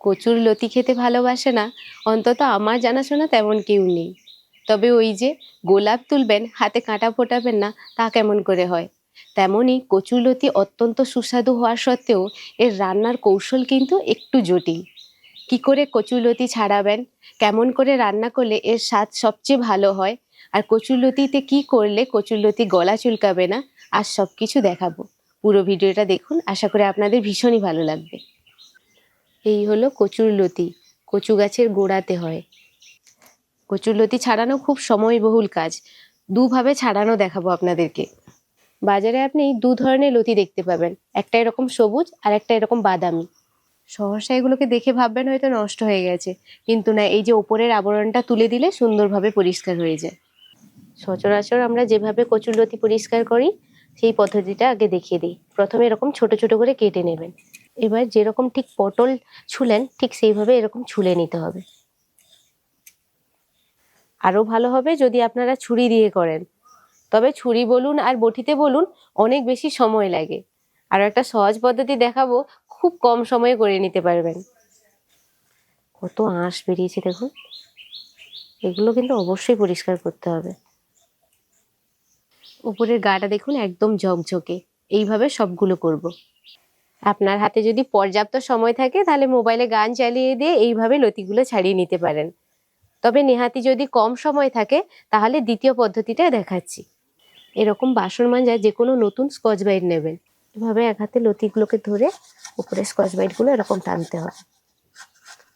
কচুর লতি খেতে ভালোবাসে না, অন্তত আমার জানাশোনা তেমন কেউ নেই। তবে ওই যে গোলাপ তুলবেন, হাতে কাঁটা ফোটাবেন না, তা কেমন করে হয়? তেমনই কচুর লতি অত্যন্ত সুস্বাদু হওয়ার সত্ত্বেও এর রান্নার কৌশল কিন্তু একটু জটিল। কি করে কচুরলতি ছাড়াবেন? কেমন করে রান্না করলে এর স্বাদ সবচেয়ে ভালো হয়? আর কচুরলতিতে কি করলে কচুরলতি গলা চুলকাবে না? আর সব কিছু দেখাবো। পুরো ভিডিওটা দেখুন, আশা করি আপনাদের ভীষণই ভালো লাগবে। এই হলো কচুরলতি কচু গাছের গোড়াতে হয়। কচুরলতি ছাড়ানো খুব সময়বহুল কাজ। দুভাবে ছাড়ানো দেখাবো আপনাদেরকে। বাজারে আপনি দু ধরনের লতি দেখতে পাবেন। একটা এরকম সবুজ আর একটা এরকম বাদামি। সহসা এগুলোকে দেখে ভাববেন হয়তো নষ্ট হয়ে গেছে। কিন্তু না, এই যে ওপরের আবরণটা তুলে দিলে সুন্দরভাবে পরিষ্কার হয়ে যায়। সচরাচর আমরা যেভাবে কচুরলতি পরিষ্কার করি, সেই পদ্ধতিটা আগে দেখিয়ে দিই। প্রথমে এরকম ছোট ছোট করে কেটে নেবেন। এবার যেরকম ঠিক পটল ছুলেন, ঠিক সেইভাবে এরকম ছুলে নিতে হবে। আরও ভালো হবে যদি আপনারা ছুরি দিয়ে করেন। তবে ছুরি বলুন আর বটিতে বলুন, অনেক বেশি সময় লাগে। আর একটা সহজ পদ্ধতি দেখাবো, খুব কম সময়ে করে নিতে পারবেন। কত আঁশ বেরিয়েছে দেখুন। এগুলো কিন্তু অবশ্যই পরিষ্কার করতে হবে। উপরের গাটা দেখুন একদম ঝকঝকে। এইভাবে সবগুলো করব। আপনার হাতে যদি পর্যাপ্ত সময় থাকে, তাহলে মোবাইলে গান চালিয়ে দিয়ে এইভাবে লতিগুলো ছাড়িয়ে নিতে পারেন। তবে নেহাতি যদি কম সময় থাকে, তাহলে দ্বিতীয় পদ্ধতিটা দেখাচ্ছি। এরকম বাসন মাজা যে কোনো নতুন স্কচ ব্রাইট নেবেন। এভাবে এক হাতে লতিগুলোকে ধরে উপরে স্কচ ব্রাইটগুলো এরকম টানতে হয়।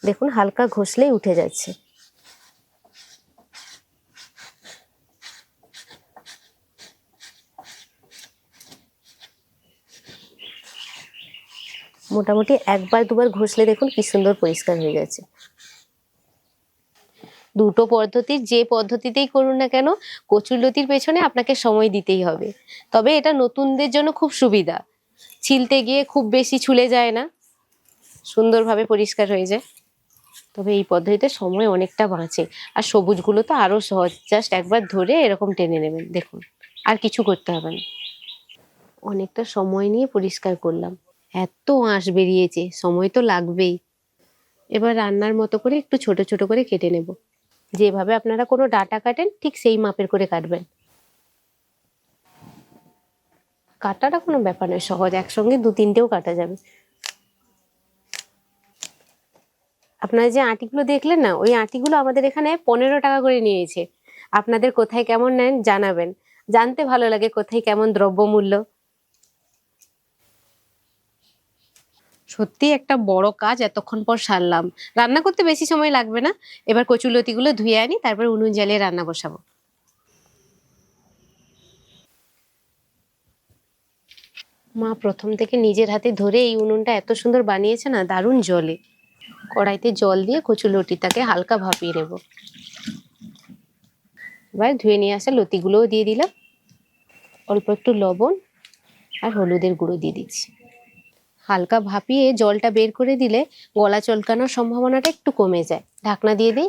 দেখুন, হালকা ঘষলেই উঠে যাচ্ছে। মোটামুটি একবার দুবার ঘষলে দেখুন কি সুন্দর পরিষ্কার হয়ে গেছে। দুটো পদ্ধতির যে পদ্ধতিতেই করুন না কেন কচুরলতির পেছনে আপনাকে সময় দিতেই হবে। তবে এটা নতুনদের জন্য খুব সুবিধা। ছিলতে গিয়ে খুব বেশি ছুলে যায় না। সুন্দরভাবে পরিষ্কার হয়ে যায়। তবে এই পদ্ধতিতে সময় অনেকটা বাঁচে। আর সবুজগুলো তো আরও সহজ। জাস্ট একবার ধরে এরকম টেনে নেবেন। দেখুন, আর কিছু করতে হবে না। অনেকটা সময় নিয়ে পরিষ্কার করলাম। এত আঁশ বেরিয়েছে, সময় তো লাগবেই। এবার রান্নার মতো করে একটু ছোট ছোট করে কেটে নেব। যেভাবে আপনারা কোনো ডাটা কাটেন, ঠিক সেই মাপের করে কাটবেন। কাটাটা কোনো ব্যাপার নয়, সহজ, একসঙ্গে দু তিনটেও কাটা যাবে। আপনারা যে আটিগুলো দেখলেন না, ওই আটিগুলো আমাদের এখানে পনেরো টাকা করে নিয়েছে। আপনাদের কোথায় কেমন নেন জানাবেন। জানতে ভালো লাগে কোথায় কেমন দ্রব্যমূল্য। সত্যি একটা বড় কাজ এতক্ষণ পর সারলাম। রান্না করতে বেশি সময় লাগবে না। এবার কচুলতিগুলো ধুয়ে আনি, তারপর উনুন জ্বালিয়ে রান্না বসাবো। মা প্রথম থেকে নিজের হাতে ধরে এই উনুনটা এত সুন্দর বানিয়েছে না, দারুণ জলে। কড়াইতে জল দিয়ে কচু লতিটাকে হালকা ভাপিয়ে নেব। এবার ধুয়ে নিয়ে আসা লতিগুলোও দিয়ে দিলাম। অল্প একটু লবণ আর হলুদের গুঁড়ো দিয়ে দিচ্ছি। হালকা ভাপিয়ে জলটা বের করে দিলে গলা চলকানোর সম্ভাবনাটা একটু কমে যায়। ঢাকনা দিয়ে দিই।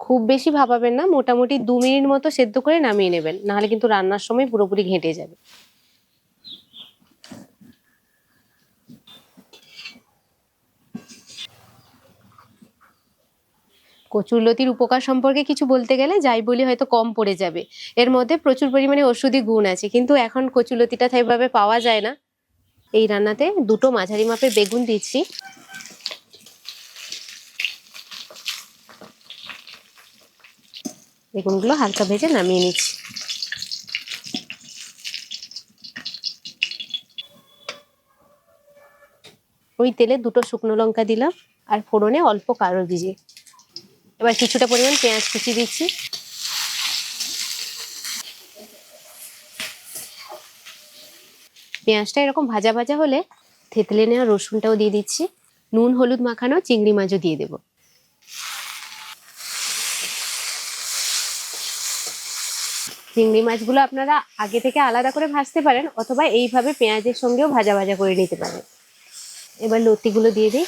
খুব বেশি ভাপাবেন না, মোটামুটি দু মিনিট মতো সেদ্ধ করে নামিয়ে নেবেন। নাহলে কিন্তু রান্নার সময় পুরোপুরি ঘেঁটে যাবে। কচুরলতির উপকার সম্পর্কে কিছু বলতে গেলে যাই বলি হয়তো কম পড়ে যাবে। এর মধ্যে প্রচুর পরিমাণে ওষুধি গুণ আছে, কিন্তু এখন কচুরলতিটা সেইভাবে পাওয়া যায় না। এই রান্নাতে দুটো মাঝারি মাপের বেগুন দিচ্ছি। বেগুনগুলো হালকা ভেজে নামিয়ে নিচ্ছি। ওই তেলে দুটো শুকনো লঙ্কা দিলাম, আর ফোড়নে অল্প কালো ভিজে এবার কিছুটা পরিমাণ পেঁয়াজ কুচি দিচ্ছি। পেঁয়াজটা এরকম ভাজা ভাজা হলে থেতলে নেওয়া রসুনটাও দিয়ে দিচ্ছি। নুন, হলুদ মাখানো চিংড়ি মাছও দিয়ে দেব। চিংড়ি মাছগুলো আপনারা আগে থেকে আলাদা করে ভাজতে পারেন অথবা এইভাবে পেঁয়াজের সঙ্গেও ভাজা ভাজা করে নিতে পারেন। এবার লতিগুলো দিয়ে দিই।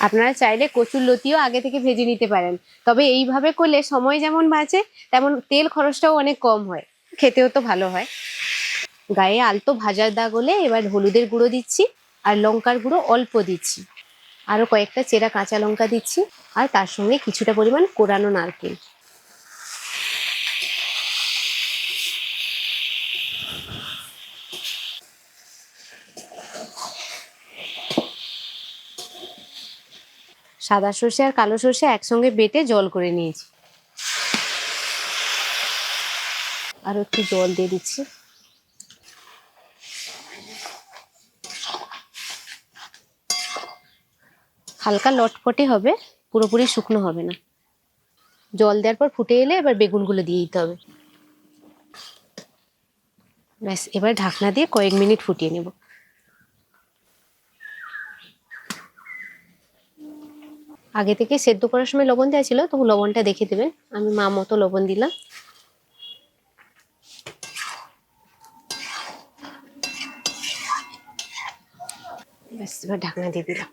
আপনারা চাইলে কচুর লতিও আগে থেকে ভেজে নিতে পারেন। তবে এইভাবে করলে সময় যেমন বাঁচে, তেমন তেল খরচটাও অনেক কম হয়। খেতেও তো ভালো হয়। গায়ে আলতো ভাজার দাগ হলে এবার হলুদের গুঁড়ো দিচ্ছি আর লঙ্কার গুঁড়ো অল্প দিচ্ছি। আরও কয়েকটা চেরা কাঁচা লঙ্কা দিচ্ছি আর তার সঙ্গে কিছুটা পরিমাণ কোরানো নারকেল। সাদা সর্ষে আর কালো সর্ষে একসঙ্গে বেটে জল করে নিয়েছি। আর একটু জল দিয়ে দিচ্ছি। হালকা লটপটে হবে, পুরোপুরি শুকনো হবে না। জল দেওয়ার পর ফুটে এলে এবার বেগুনগুলো দিয়ে দিতে হবে। ব্যাস, এবার ঢাকনা দিয়ে কয়েক মিনিট ফুটিয়ে নেব। আগে থেকে সেদ্ধ করার সময় লবণ দেওয়া ছিল, তবু লবণটা দেখে দেবেন। আমি মা মতো লবণ দিলাম। ব্যাস, এবার ঢাকনা দিয়ে দিলাম।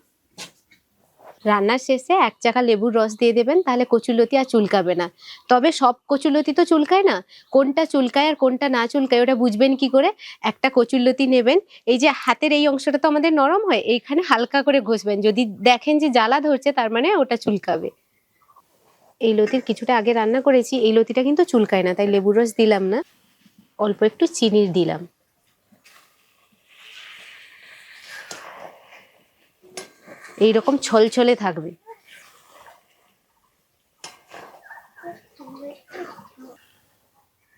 রান্নার শেষে এক চাকা লেবুর রস দিয়ে দেবেন, তাহলে কচুলতি আর চুলকাবে না। তবে সব কচুলতি তো চুলকায় না? কোনটা চুলকায় আর কোনটা না চুলকায়, ওটা বুঝবেন কি করে? একটা কচুলতি নেবেন, এই যে হাতের এই অংশটা তো আমাদের নরম হয়, এইখানে হালকা করে ঘষবেন, যদি দেখেন যে জ্বালা ধরছে, তার মানে ওটা চুলকাবে। এই লতির কিছুটা আগে রান্না করেছি, এই লতিটা কিন্তু চুলকায় না, তাই লেবুর রস দিলাম না, অল্প একটু চিনির দিলাম। এইরকম ছলছলে থাকবে।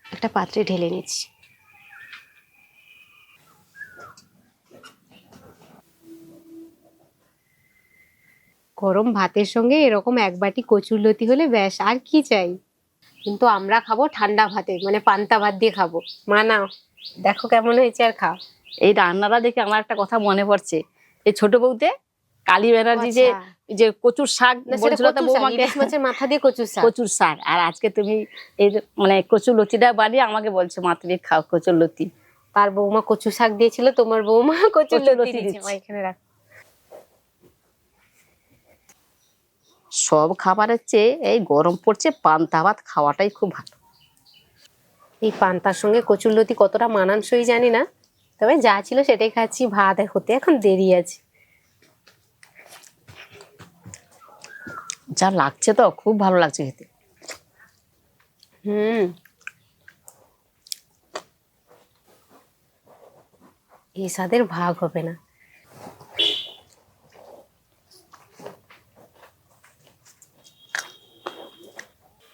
একটা পাত্রে ঢেলে নিচ্ছি। গরম ভাতের সঙ্গে এরকম এক বাটি কচুর লতি হলে ব্যাস, আর কি চাই? কিন্তু আমরা খাব ঠান্ডা ভাতে মানে পান্তা ভাত দিয়ে খাব। মা না দেখো কেমন হয়েছে আর খাও। এই রান্নাটা দেখে আমার একটা কথা মনে পড়ছে। এই ছোট বউতে কালী ব্যানার্জি যে আচ্ছা। যে কচুর শাক বলছিল তা বৌমাকে। মাছের মাথা দিয়ে কচুর শাক। কচুর শাক। আর আজকে তুমি এই মানে কচুর লতিটা বানিয়ে আমাকে বলছো মা তুমি খাও কচুর লতি। তার বৌমা কচু শাক দিয়েছিল তোমার বৌমা কচুর লতি দিয়েছে। এখানে রাখ। সব খাবারের চেয়ে এই গরম পড়ছে পান্তা ভাত খাওয়াটাই খুব ভালো। এই পান্তার সঙ্গে কচুর লতি কতটা মানানসই জানি না তবে যা ছিল সেটাই খাচ্ছি ভাত হতে এখন দেরি আছে। যা লাগছে তো খুব ভালো লাগছে খেতে। হুম। এই স্বাদের ভাগ হবে না।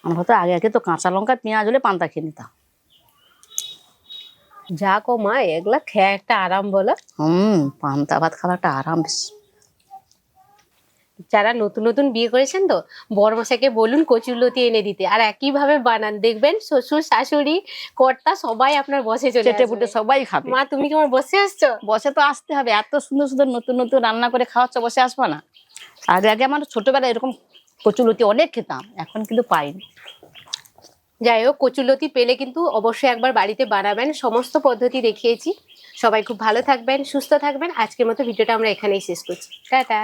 আমরা তো আগে আগে তো কাঁচা লঙ্কা পেঁয়াজ হলে পান্তা খেয়ে নিতাম। যা কো মা এগুলা খেয়ে একটা আরাম বলো। হুম পান্তা ভাত খাওয়া একটা আরাম বেশ। যারা নতুন নতুন বিয়ে করেছেন তো বড়মশাইকে বলুন কচুরলতি এনে দিতে। আর একইভাবে বানান দেখবেন শ্বশুর শাশুড়ি কর্তা সবাই আপনার বসে চলে চেটে পুটে সবাই খাবে। মা তুমি কি আমার বসে আসছো? বসে তো আসতে হবে এত সুন্দর সুন্দর নতুন নতুন রান্না করে খাওয়াচ্ছ বসে আসব না। আগে আগে আমার ছোটবেলায় এরকম কচুলতি অনেক খেতাম এখন কিন্তু পাইনি। যাই হোক কচুলতি পেলে কিন্তু অবশ্যই একবার বাড়িতে বানাবেন। সমস্ত পদ্ধতি দেখিয়েছি। সবাই খুব ভালো থাকবেন সুস্থ থাকবেন। আজকের মতো ভিডিওটা আমরা এখানেই শেষ করছি। টাটা।